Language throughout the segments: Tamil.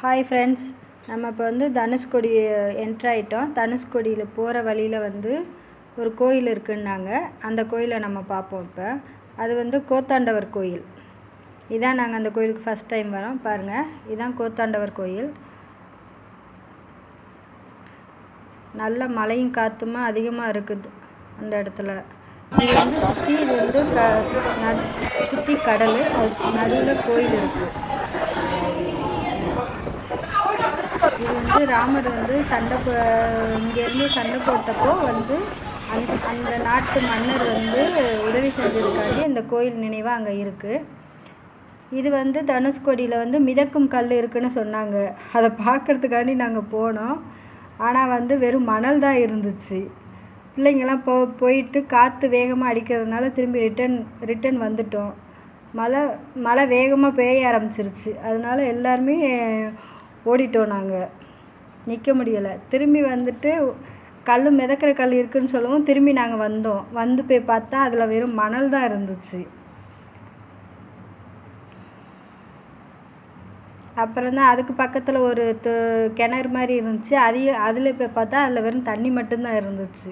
ஹாய் ஃப்ரெண்ட்ஸ் நம்ம இப்போ வந்து தனுஷ்கோடி என்ட்ரு ஆகிட்டோம் தனுஷ்கோடியில் போகிற வழியில் வந்து ஒரு கோயில் இருக்குன்னாங்க. அந்த கோயிலை நம்ம பார்ப்போம் இப்போ. அது வந்து கோத்தாண்டவர் கோயில். இதான் நாங்கள் அந்த கோயிலுக்கு ஃபஸ்ட் டைம் வரோம். பாருங்கள் இதான் கோத்தாண்டவர் கோயில். நல்ல மழையும் காற்றுமா அதிகமாக இருக்குது அந்த இடத்துல. இது வந்து சுற்றி வந்து க சுற்றி கடல். அது நடுவில் கோயில் இருக்குது இது வந்து ராமர் வந்து சண்டை போ இங்கேருந்து சண்டை போட்டப்போ வந்து அந்த அந்த நாட்டு மன்னர் வந்து உதவி செஞ்சதுக்காண்டி இந்த கோயில் நினைவாக அங்கே இருக்குது இது வந்து தனுஷ்கோடியில் வந்து மிதக்கும் கல் இருக்குன்னு சொன்னாங்க. அதை பார்க்குறதுக்காண்டி நாங்கள் போனோம். ஆனால் வந்து வெறும் மணல் தான் இருந்துச்சு. பிள்ளைங்கள்லாம் போ போயிட்டு காற்று வேகமாக அடிக்கிறதுனால திரும்பி ரிட்டன் ரிட்டன் வந்துட்டோம். மழை மழை வேகமாக பெய்ய ஆரம்பிச்சிருச்சு. அதனால எல்லாருமே ஓடிட்டோம் நாங்கள் நிற்க முடியலை. திரும்பி வந்துட்டு கல் மிதக்கிற கல் இருக்குன்னு சொல்லவும் திரும்பி நாங்கள் வந்தோம். வந்து போய் பார்த்தா அதில் வெறும் மணல் தான் இருந்துச்சு. அப்புறம் தான் அதுக்கு பக்கத்தில் ஒரு து கிணறு மாதிரி இருந்துச்சு. அதையும் அதில் போய் பார்த்தா அதில் வெறும் தண்ணி மட்டும்தான் இருந்துச்சு.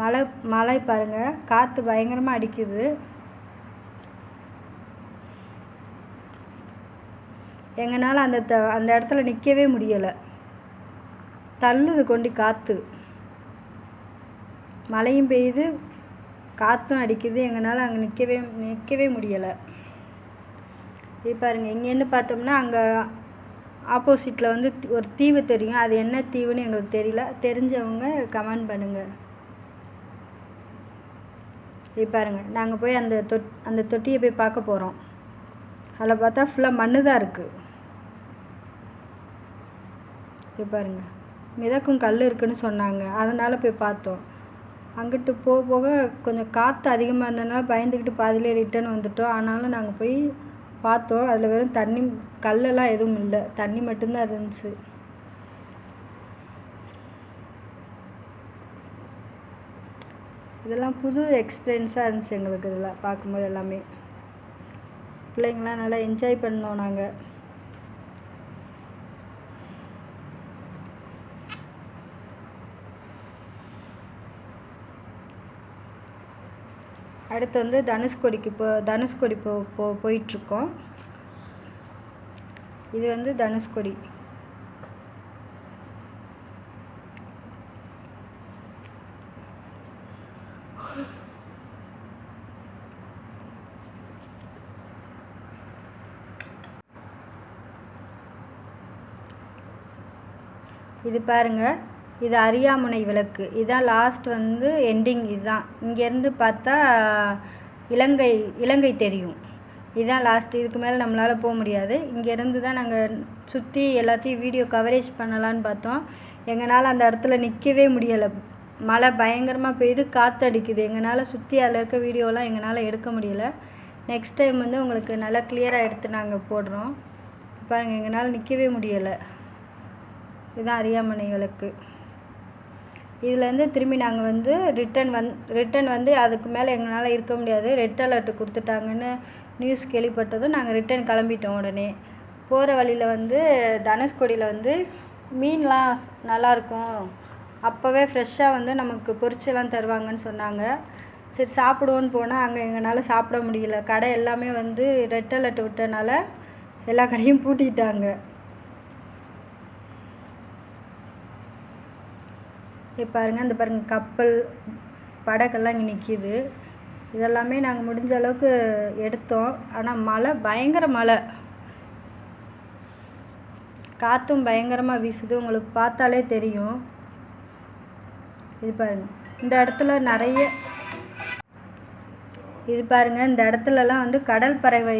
மழை மழை பாருங்கள் காற்று பயங்கரமாக அடிக்குது. எங்களால் அந்த த அந்த இடத்துல நிற்கவே முடியலை. தள்ளுது கொண்டு காற்று மழையும் பெய்யுது காற்றும் அடிக்குது எங்களால் அங்கே நிற்கவே நிற்கவே முடியலை. இது பாருங்கள் இங்கேருந்து பார்த்தோம்னா அங்கே ஆப்போசிட்டில் வந்து ஒரு தீவு தெரியும். அது என்ன தீவுன்னு எங்களுக்கு தெரியல. தெரிஞ்சவங்க கமெண்ட் பண்ணுங்கள் இது பாருங்கள் நாங்கள் போய் அந்த தொட் அந்த தொட்டியை போய் பார்க்க போகிறோம் அதில் பார்த்தா ஃபுல்லாக மண்ணு தான் இருக்குது இது பாருங்கள் மிதக்கும் கல் இருக்குதுன்னு சொன்னாங்க. அதனால் போய் பார்த்தோம். அங்கிட்டு போக போக கொஞ்சம் காற்று அதிகமாக இருந்ததுனால பயந்துக்கிட்டு பாதியிலே ரிட்டன் வந்துட்டோம். ஆனாலும் நாங்கள் போய் பார்த்தோம். அதில் வெறும் தண்ணி கல்லெல்லாம் எதுவும் இல்லை. தண்ணி மட்டும்தான் இருந்துச்சு. இதெல்லாம் புது எக்ஸ்பீரியன்ஸாக இருந்துச்சு எங்களுக்கு இதெல்லாம் பார்க்கும்போது எல்லாமே. பிள்ளைங்களாம் நல்லா என்ஜாய் பண்ணோம் நாங்கள் அடுத்து வந்து தனுஷ்கோடிக்கு போ தனுஷ்கோடி போ போ போயிட்டுருக்கோம். இது வந்து தனுஷ்கோடி இது பாருங்கள் இது அரியாமுனை விளக்கு. இதுதான் லாஸ்ட் வந்து எண்டிங் இதுதான். இங்கேருந்து பார்த்தா இலங்கை இலங்கை தெரியும். இதுதான் லாஸ்ட் இதுக்கு மேலே நம்மளால் போக முடியாது. இங்கேருந்து தான் நாங்கள் சுற்றி எல்லாத்தையும் வீடியோ கவரேஜ் பண்ணலான்னு பார்த்தோம். எங்களால் அந்த இடத்துல நிற்கவே முடியலை. மழை பயங்கரமாக பெய்யுது காற்று அடிக்குது. எங்களால் சுற்றி அதில் இருக்க வீடியோலாம் எங்களால் எடுக்க முடியல. நெக்ஸ்ட் டைம் வந்து உங்களுக்கு நல்லா கிளியராக எடுத்து நாங்கள் போடுறோம். பாருங்கள் எங்களால் நிற்கவே முடியலை. இதுதான் அரியாமனைகளுக்கு. இதுலேருந்து திரும்பி நாங்கள் வந்து ரிட்டன் வந் ரிட்டன் வந்து அதுக்கு மேலே எங்களால் இருக்க முடியாது. ரெட் அலர்ட் கொடுத்துட்டாங்கன்னு நியூஸ் கேள்விப்பட்டதும் நாங்கள் ரிட்டன் கிளம்பிட்டோம் உடனே. போகிற வழியில் வந்து தனுஷ்கோடியில் வந்து மீன்லாம் நல்லாயிருக்கும் அப்போவே ஃப்ரெஷ்ஷாக வந்து நமக்கு பொரிச்செல்லாம் தருவாங்கன்னு சொன்னாங்க. சரி சாப்பிடுவோன்னு போனால் அங்கே எங்களால் சாப்பிட முடியல. கடை எல்லாமே வந்து ரெட் அலர்ட் விட்டனால எல்லா கடையும் பூட்டிட்டாங்க. இப்போ பாருங்கள் இந்த பாருங்கள் கப்பல் படகெல்லாம் இங்கே நிற்கிது இதெல்லாமே நாங்கள் முடிஞ்ச அளவுக்கு எடுத்தோம். ஆனால் மழை பயங்கர மழை. காற்றும் பயங்கரமாக வீசுது. உங்களுக்கு பார்த்தாலே தெரியும். இது பாருங்கள் இந்த இடத்துல நிறைய இது பாருங்கள் இந்த இடத்துலலாம் வந்து கடல் பறவை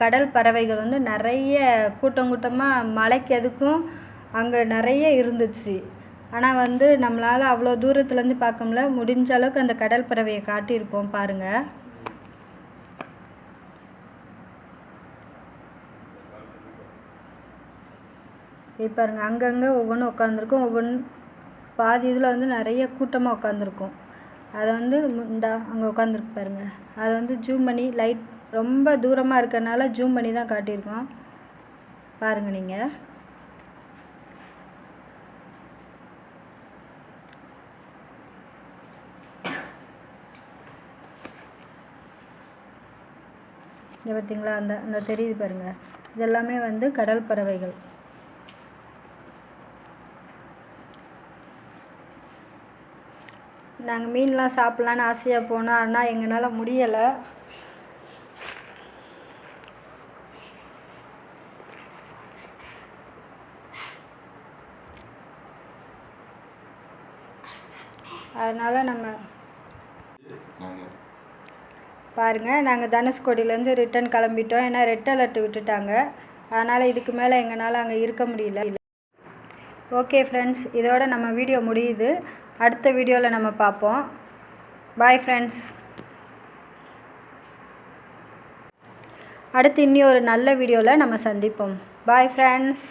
கடல் பறவைகள் வந்து நிறைய கூட்டம் கூட்டமாக மலைக்கு எதுக்கும் அங்கே நிறைய இருந்துச்சு. ஆனால் வந்து நம்மளால் அவ்வளோ தூரத்துலேருந்து பார்க்க முடியல. முடிஞ்ச அளவுக்கு அந்த கடல் பறவையை காட்டியிருப்போம் பாருங்கள் இப்போ பாருங்கள் அங்கங்கே ஒவ்வொன்றும் உட்காந்துருக்கும் ஒவ்வொன்று பாதி இதில் வந்து நிறைய கூட்டமாக உட்காந்துருக்கும் அதை வந்து முண்டா அங்கே உட்காந்துருக்கு பாருங்கள் அதை வந்து ஜூம் பண்ணி லைட் ரொம்ப தூரமாக இருக்கிறனால ஜூம் பண்ணி தான் காட்டியிருக்கோம். பாருங்கள் நீங்கள் இங்கே பார்த்தீங்களா அந்த அந்த தெரியுது பாருங்கள் இதெல்லாமே வந்து கடல் பறவைகள். நாங்கள் மீன்லாம் சாப்பிட்லான்னு ஆசையாக போனோம் ஆனால் எங்களால் முடியலை. அதனால் நம்ம பாருங்கள் நாங்கள் தனுஷ்கோடியிலேருந்து ரிட்டன் கிளம்பிட்டோம். ஏன்னா ரெட் அலர்ட் விட்டுட்டாங்க. அதனால் இதுக்கு மேலே எங்களால் அங்கே இருக்க முடியல. ஓகே ஃப்ரெண்ட்ஸ் இதோட நம்ம வீடியோ முடியுது. அடுத்த வீடியோவில் நம்ம பார்ப்போம். பாய் ஃப்ரெண்ட்ஸ் அடுத்து இன்னி ஒரு நல்ல வீடியோவில் நம்ம சந்திப்போம். Bye friends